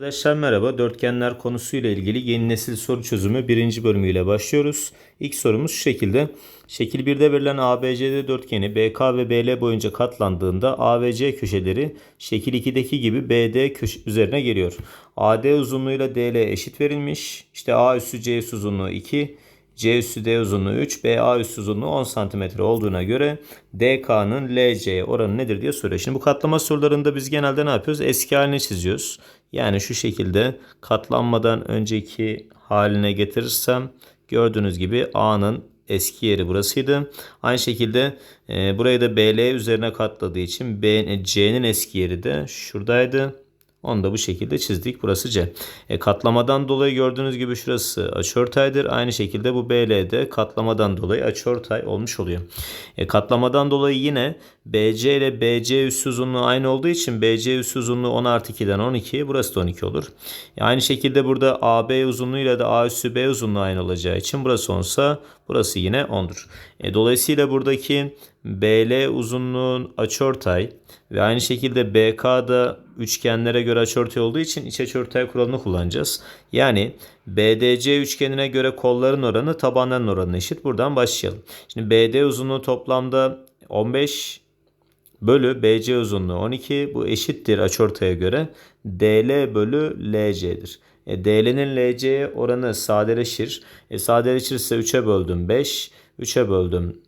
Arkadaşlar merhaba. Dörtgenler konusuyla ilgili yeni nesil soru çözümü birinci bölümüyle başlıyoruz. İlk sorumuz şu şekilde. Şekil 1'de verilen ABCD dörtgeni BK ve BL boyunca katlandığında ABC köşeleri şekil 2'deki gibi BD köşe üzerine geliyor. AD uzunluğuyla DL eşit verilmiş. İşte A üssü C uzunluğu 2. C üssü D uzunluğu 3, BA üssü uzunluğu 10 cm olduğuna göre DK'nın LC'ye oranı nedir diye soruyor. Şimdi bu katlama sorularında biz genelde ne yapıyoruz? Eski halini çiziyoruz. Yani şu şekilde katlanmadan önceki haline getirirsem gördüğünüz gibi A'nın eski yeri burasıydı. Aynı şekilde e, burayı da BL üzerine katladığı için C'nin eski yeri de şuradaydı. Onu da bu şekilde çizdik. Burası C. E, katlamadan dolayı gördüğünüz gibi şurası açıortaydır. Aynı şekilde bu BL de katlamadan dolayı açıortay olmuş oluyor. E, katlamadan dolayı yine BC ile BC üssü uzunluğu aynı olduğu için BC üssü uzunluğu 10 artı 2'den 12. Burası da 12 olur. E, aynı şekilde burada AB uzunluğuyla da A üssü B uzunluğu aynı olacağı için burası 10 ise burası yine 10'dur. E, dolayısıyla buradaki BL uzunluğun açıortay ve aynı şekilde BK'da üçgenlere göre açıortay olduğu için iç açıortay kuralını kullanacağız. Yani BDC üçgenine göre kolların oranı tabanların oranına eşit. Buradan başlayalım. Şimdi BD uzunluğu toplamda 15 bölü BC uzunluğu 12. Bu eşittir açıortaya göre. DL bölü LC'dir. E, DL'nin LC'ye oranı sadeleşir. E, sadeleşirse 3'e böldüm 5. 3'e böldüm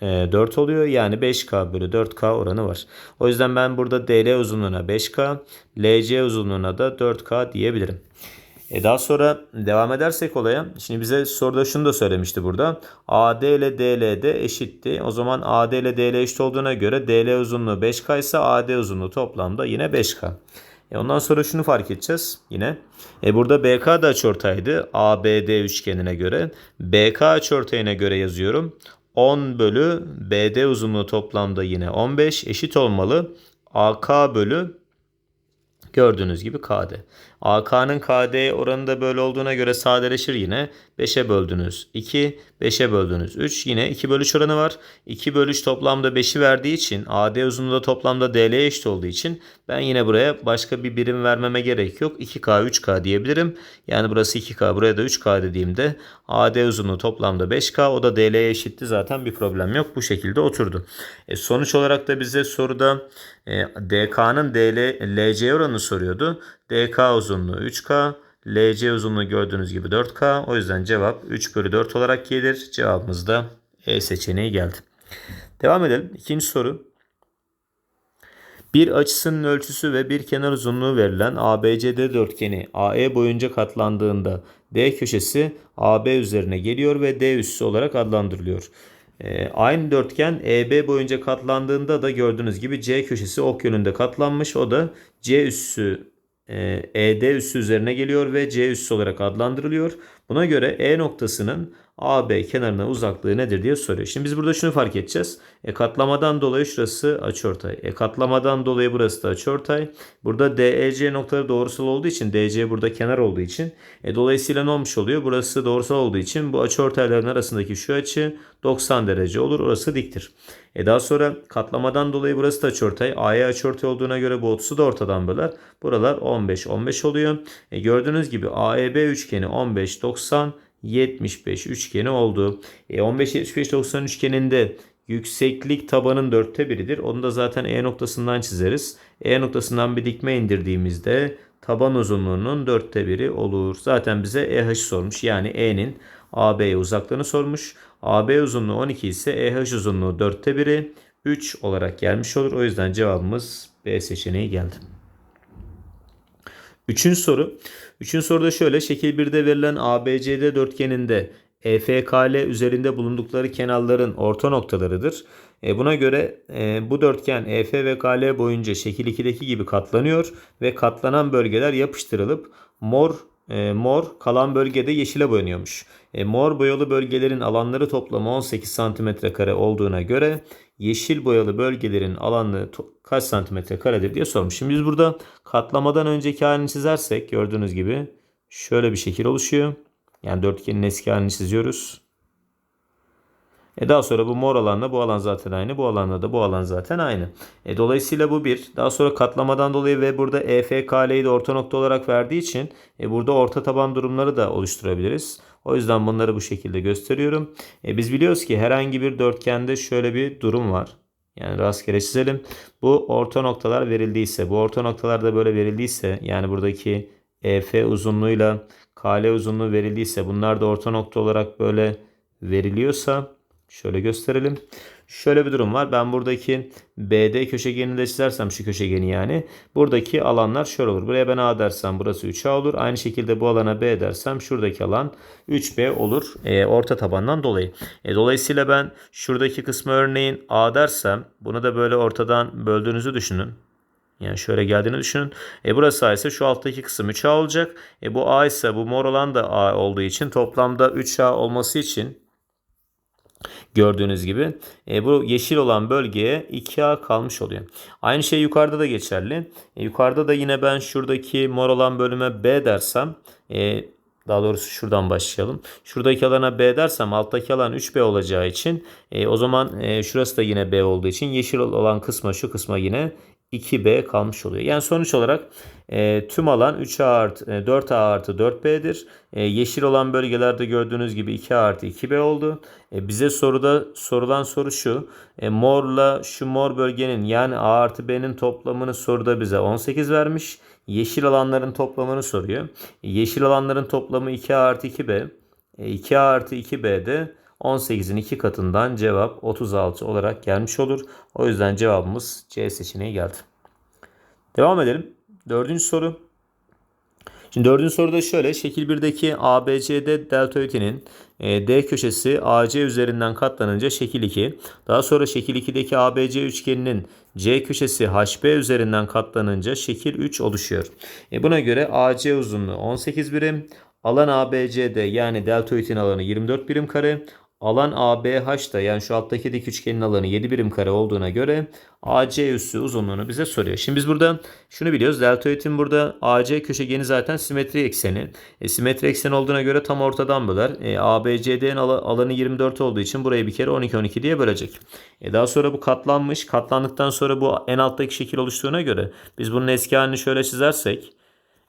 4 oluyor. Yani 5K bölü 4K oranı var. O yüzden ben burada DL uzunluğuna 5K, LC uzunluğuna da 4K diyebilirim. E daha sonra devam edersek olaya. Şimdi bize soruda şunu da söylemişti burada. AD ile DL de eşitti. O zaman AD ile DL eşit olduğuna göre DL uzunluğu 5K ise AD uzunluğu toplamda yine 5K. E ondan sonra şunu fark edeceğiz yine. E burada BK da açıortaydı ABD üçgenine göre. BK açıortayına göre yazıyorum. 10 bölü BD uzunluğu toplamda yine 15 eşit olmalı. AK bölü gördüğünüz gibi KD. AK'nın KD oranı da böyle olduğuna göre sadeleşir yine. 5'e böldünüz 2, 5'e böldünüz 3. Yine 2 bölü 3 oranı var. 2 bölü 3 toplamda 5'i verdiği için AD uzunluğu da toplamda DL'ye eşit olduğu için ben yine buraya başka bir birim vermeme gerek yok. 2K 3K diyebilirim. Yani burası 2K buraya da 3K dediğimde AD uzunluğu toplamda 5K o da DL'ye eşitti zaten bir problem yok. Bu şekilde oturdu. E, sonuç olarak da bize soruda e, DK'nın DL, LC oranı soruyordu. DK uzunluğu 3K. LC uzunluğu gördüğünüz gibi 4K. O yüzden cevap 3 bölü 4 olarak gelir. Cevabımız da E seçeneği geldi. Devam edelim. İkinci soru. Bir açısının ölçüsü ve bir kenar uzunluğu verilen ABCD dörtgeni AE boyunca katlandığında D köşesi AB üzerine geliyor ve D üssü olarak adlandırılıyor. E, aynı dörtgen EB boyunca katlandığında da gördüğünüz gibi C köşesi ok yönünde katlanmış. O da C üssü ED üssü üzerine geliyor ve C üssü olarak adlandırılıyor. Buna göre E noktasının AB kenarına uzaklığı nedir diye soruyor. Şimdi biz burada şunu fark edeceğiz. E katlamadan dolayı şurası açıortay. E katlamadan dolayı burası da açıortay. Burada DEC noktaları doğrusal olduğu için DC burada kenar olduğu için e dolayısıyla ne olmuş oluyor? Burası doğrusal olduğu için bu açıortayların arasındaki şu açı 90 derece olur. Orası diktir. E daha sonra katlamadan dolayı burası da açıortay. A'ya açıortay olduğuna göre bu 30'u da ortadan böler. Buralar 15 15 oluyor. E gördüğünüz gibi AEB üçgeni 15 90 75 üçgeni oldu. E 15 75 90 üçgeninde yükseklik tabanın dörtte biridir. Onu da zaten E noktasından çizeriz. E noktasından bir dikme indirdiğimizde taban uzunluğunun dörtte biri olur. Zaten bize EH sormuş. Yani E'nin AB'ye uzaklığını sormuş. AB uzunluğu 12 ise EH uzunluğu dörtte biri 3 olarak gelmiş olur. O yüzden cevabımız B seçeneği geldi. Üçüncü soru. Üçüncü soruda şöyle. Şekil 1'de verilen ABCD dörtgeninde EFKL üzerinde bulundukları kenarların orta noktalarıdır. E buna göre e, bu dörtgen EF ve KL boyunca şekil 2'deki gibi katlanıyor ve katlanan bölgeler yapıştırılıp mor e, mor kalan bölgede yeşile boyanıyormuş. E, mor boyalı bölgelerin alanları toplamı 18 cm kare olduğuna göre yeşil boyalı bölgelerin alanı kaç santimetre karedir diye sormuş. Şimdi biz burada katlamadan önceki halini çizersek gördüğünüz gibi şöyle bir şekil oluşuyor. Yani dörtgenin eski halini çiziyoruz. E daha sonra bu mor alanla bu alan zaten aynı. Bu alanla da bu alan zaten aynı. E dolayısıyla bu bir. Daha sonra katlamadan dolayı ve burada EFKL'yi de orta nokta olarak verdiği için e burada orta taban durumları da oluşturabiliriz. O yüzden bunları bu şekilde gösteriyorum. E biz biliyoruz ki herhangi bir dörtgende şöyle bir durum var. Yani rastgele çizelim. Bu orta noktalar verildiyse, bu orta noktalarda böyle verildiyse yani buradaki EF uzunluğuyla KL uzunluğu verildiyse bunlar da orta nokta olarak böyle veriliyorsa şöyle gösterelim. Şöyle bir durum var. Ben buradaki BD köşegenini de çizersem şu köşegeni yani. Buradaki alanlar şöyle olur. Buraya ben A dersem burası 3A olur. Aynı şekilde bu alana B dersem şuradaki alan 3B olur. E, orta tabandan dolayı. E, dolayısıyla ben şuradaki kısmı örneğin A dersem bunu da böyle ortadan böldüğünüzü düşünün. Yani şöyle geldiğini düşünün. E burası A ise şu alttaki kısım 3A olacak. E bu A ise bu mor olan da A olduğu için toplamda 3A olması için gördüğünüz gibi e, bu yeşil olan bölgeye 2A kalmış oluyor. Aynı şey yukarıda da geçerli. E, yukarıda da yine ben şuradaki mor olan bölüme B dersem e, daha doğrusu şuradan başlayalım. Şuradaki alana B dersem alttaki alan 3B olacağı için e, o zaman e, şurası da yine B olduğu için yeşil olan kısma şu kısma yine 2B kalmış oluyor. Yani sonuç olarak e, tüm alan 3A artı, e, 4A artı 4B'dir. E, yeşil olan bölgelerde gördüğünüz gibi 2A artı 2B oldu. E, bize soruda sorulan soru şu. E, morla şu mor bölgenin yani A artı B'nin toplamını soruda bize 18 vermiş. Yeşil alanların toplamını soruyor. E, yeşil alanların toplamı 2A artı 2B. E, 2A artı 2B'de 18'in 2 katından cevap 36 olarak gelmiş olur. O yüzden cevabımız C seçeneği geldi. Devam edelim. Dördüncü soru. Şimdi dördüncü soruda şöyle. Şekil 1'deki ABCD deltoidinin e, D köşesi AC üzerinden katlanınca şekil 2. Daha sonra şekil 2'deki ABC üçgeninin C köşesi HB üzerinden katlanınca şekil 3 oluşuyor. E, buna göre AC uzunluğu 18 birim. Alan ABCD yani deltoidin alanı 24 birim kare. Alan ABH da yani şu alttaki dik üçgenin alanı 7 birim kare olduğuna göre AC üssü uzunluğunu bize soruyor. Şimdi biz burada şunu biliyoruz. Deltoidin burada AC köşegeni zaten simetri ekseni. E, simetri ekseni olduğuna göre tam ortadan böler. E, ABCD'nin alanı 24 olduğu için burayı bir kere 12-12 diye bölecek. E, daha sonra bu katlanmış. Katlandıktan sonra bu en alttaki şekil oluştuğuna göre biz bunun eski halini şöyle çizersek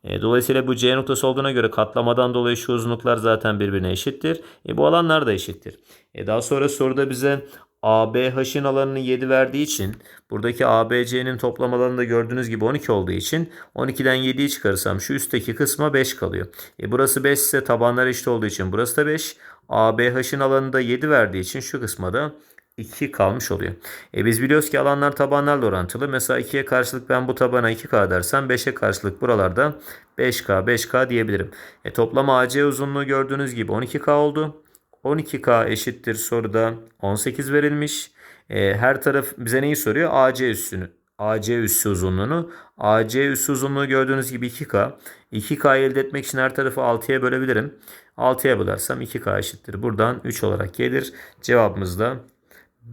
e, dolayısıyla bu C noktası olduğuna göre katlamadan dolayı şu uzunluklar zaten birbirine eşittir. E, bu alanlar da eşittir. E, daha sonra soruda bize ABH'in alanını 7 verdiği için buradaki ABC'nin toplam alanı da gördüğünüz gibi 12 olduğu için 12'den 7'yi çıkarırsam şu üstteki kısma 5 kalıyor. E, burası 5 ise tabanlar eşit olduğu için burası da 5. ABH'in alanı da 7 verdiği için şu kısma da 2 kalmış oluyor. E biz biliyoruz ki alanlar tabanlarla orantılı. Mesela 2'ye karşılık ben bu tabana 2K dersem 5'e karşılık buralarda 5K 5K diyebilirim. E toplam AC uzunluğu gördüğünüz gibi 12K oldu. 12K eşittir soruda 18 verilmiş. E, her taraf bize neyi soruyor? AC üssünü. AC üssü uzunluğunu. AC üssü uzunluğu gördüğünüz gibi 2K. 2K elde etmek için her tarafı 6'ya bölebilirim. 6'ya bölersem 2K eşittir. Buradan 3 olarak gelir. Cevabımız da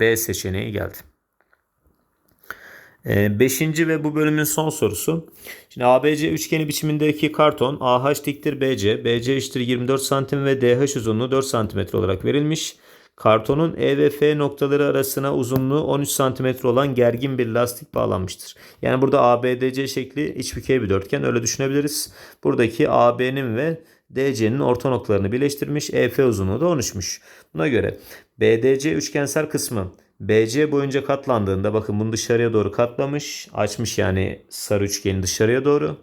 B seçeneği geldi. Ee, beşinci ve bu bölümün son sorusu. Şimdi ABC üçgeni biçimindeki karton AH diktir BC, BC eşittir 24 santim ve DH uzunluğu 4 santimetre olarak verilmiş. Kartonun E ve F noktaları arasına uzunluğu 13 santimetre olan gergin bir lastik bağlanmıştır. Yani burada ABDC şekli içbükey bir dörtgen öyle düşünebiliriz. Buradaki AB'nin ve DC'nin orta noktalarını birleştirmiş. EF uzunluğu da 13'müş. Buna göre BDC üçgensel kısmı BC boyunca katlandığında bakın bunu dışarıya doğru katlamış. Açmış yani sarı üçgeni dışarıya doğru.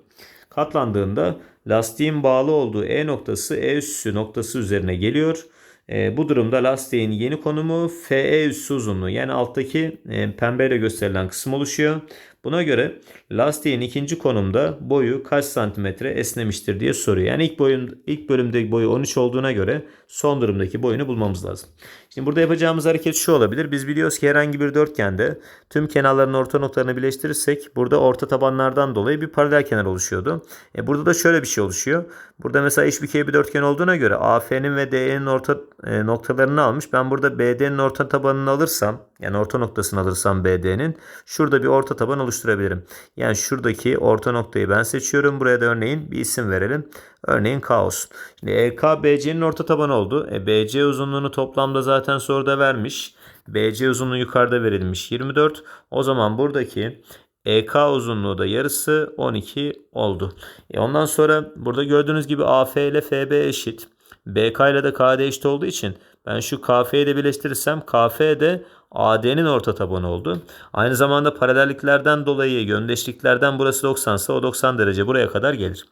Katlandığında lastiğin bağlı olduğu E noktası E üssü noktası üzerine geliyor. E, bu durumda lastiğin yeni konumu FE üssü uzunluğu yani alttaki e, pembeyle gösterilen kısım oluşuyor. Buna göre lastiğin ikinci konumda boyu kaç santimetre esnemiştir diye soruyor. Yani ilk boyun ilk bölümdeki boyu 13 olduğuna göre son durumdaki boyunu bulmamız lazım. Şimdi burada yapacağımız hareket şu olabilir. Biz biliyoruz ki herhangi bir dörtgende tüm kenarların orta noktalarını birleştirirsek burada orta tabanlardan dolayı bir paralel kenar oluşuyordu. E burada da şöyle bir şey oluşuyor. Burada mesela eşbükey bir dörtgen olduğuna göre AF'nin ve DE'nin orta e, noktalarını almış. Ben burada BD'nin orta tabanını alırsam Yani orta noktasını alırsam BD'nin şurada bir orta taban oluşturabilirim. Yani şuradaki orta noktayı ben seçiyorum. Buraya da örneğin bir isim verelim. Örneğin K olsun. Şimdi EK BC'nin orta tabanı oldu. E, BC uzunluğunu toplamda zaten soruda vermiş. BC uzunluğu yukarıda verilmiş 24. O zaman buradaki EK uzunluğu da yarısı 12 oldu. E ondan sonra burada gördüğünüz gibi AF ile FB eşit. BK ile de KD eşit olduğu için ben şu KF'yi de birleştirirsem KF de AD'nin orta tabanı oldu. Aynı zamanda paralelliklerden dolayı yöndeşliklerden burası 90 ise o 90 derece buraya kadar gelir.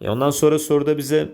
E ondan sonra soruda bize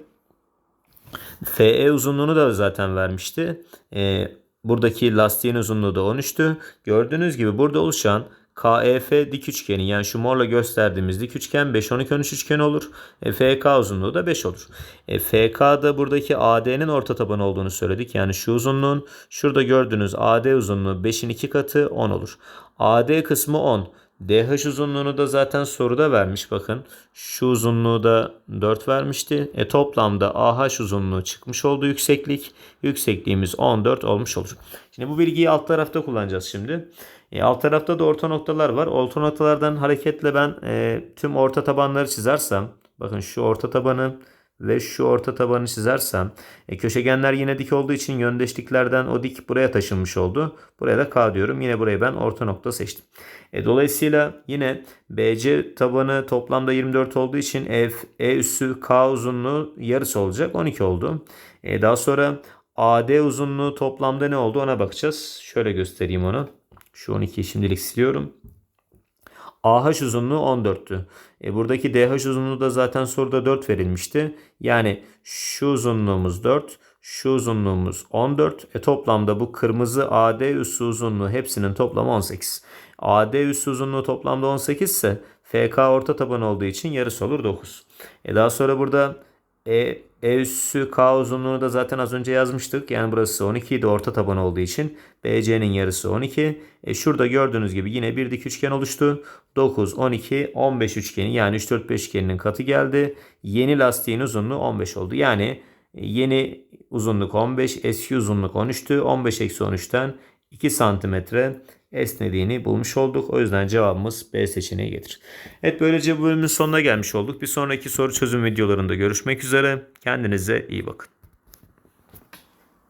FE uzunluğunu da zaten vermişti. E, buradaki lastiğin uzunluğu da 13'tü. Gördüğünüz gibi burada oluşan KEF dik üçgeni yani şu morla gösterdiğimiz dik üçgen 5 12 13 üçgeni olur. E, FK uzunluğu da 5 olur. E, FK'da buradaki AD'nin orta tabanı olduğunu söyledik. Yani şu uzunluğun şurada gördüğünüz AD uzunluğu 5'in 2 katı 10 olur. AD kısmı 10. DH uzunluğunu da zaten soruda vermiş bakın. Şu uzunluğu da 4 vermişti. E toplamda AH uzunluğu çıkmış oldu yükseklik. Yüksekliğimiz 14 olmuş olur. Şimdi bu bilgiyi alt tarafta kullanacağız şimdi. E, alt tarafta da orta noktalar var. Orta noktalardan hareketle ben e, tüm orta tabanları çizersem bakın şu orta tabanı ve şu orta tabanı çizersem e, köşegenler yine dik olduğu için yöndeşliklerden o dik buraya taşınmış oldu. Buraya da K diyorum. Yine burayı ben orta nokta seçtim. E, dolayısıyla yine BC tabanı toplamda 24 olduğu için F, E üssü K uzunluğu yarısı olacak. 12 oldu. E, daha sonra AD uzunluğu toplamda ne oldu ona bakacağız. Şöyle göstereyim onu. Şu 12'yi şimdilik siliyorum. AH uzunluğu 14'tü. E buradaki DH uzunluğu da zaten soruda 4 verilmişti. Yani şu uzunluğumuz 4, şu uzunluğumuz 14. E toplamda bu kırmızı AD üssü uzunluğu hepsinin toplamı 18. AD üssü uzunluğu toplamda 18 ise FK orta taban olduğu için yarısı olur 9. E daha sonra burada e, e üssü K uzunluğunu da zaten az önce yazmıştık. Yani burası 12 idi orta taban olduğu için. BC'nin yarısı 12. E şurada gördüğünüz gibi yine bir dik üçgen oluştu. 9, 12, 15 üçgeni yani 3, 4, 5 üçgeninin katı geldi. Yeni lastiğin uzunluğu 15 oldu. Yani yeni uzunluk 15, eski uzunluk 13'tü. 15 eksi 13'ten 2 santimetre esnediğini bulmuş olduk. O yüzden cevabımız B seçeneği gelir. Evet böylece bu bölümün sonuna gelmiş olduk. Bir sonraki soru çözüm videolarında görüşmek üzere. Kendinize iyi bakın.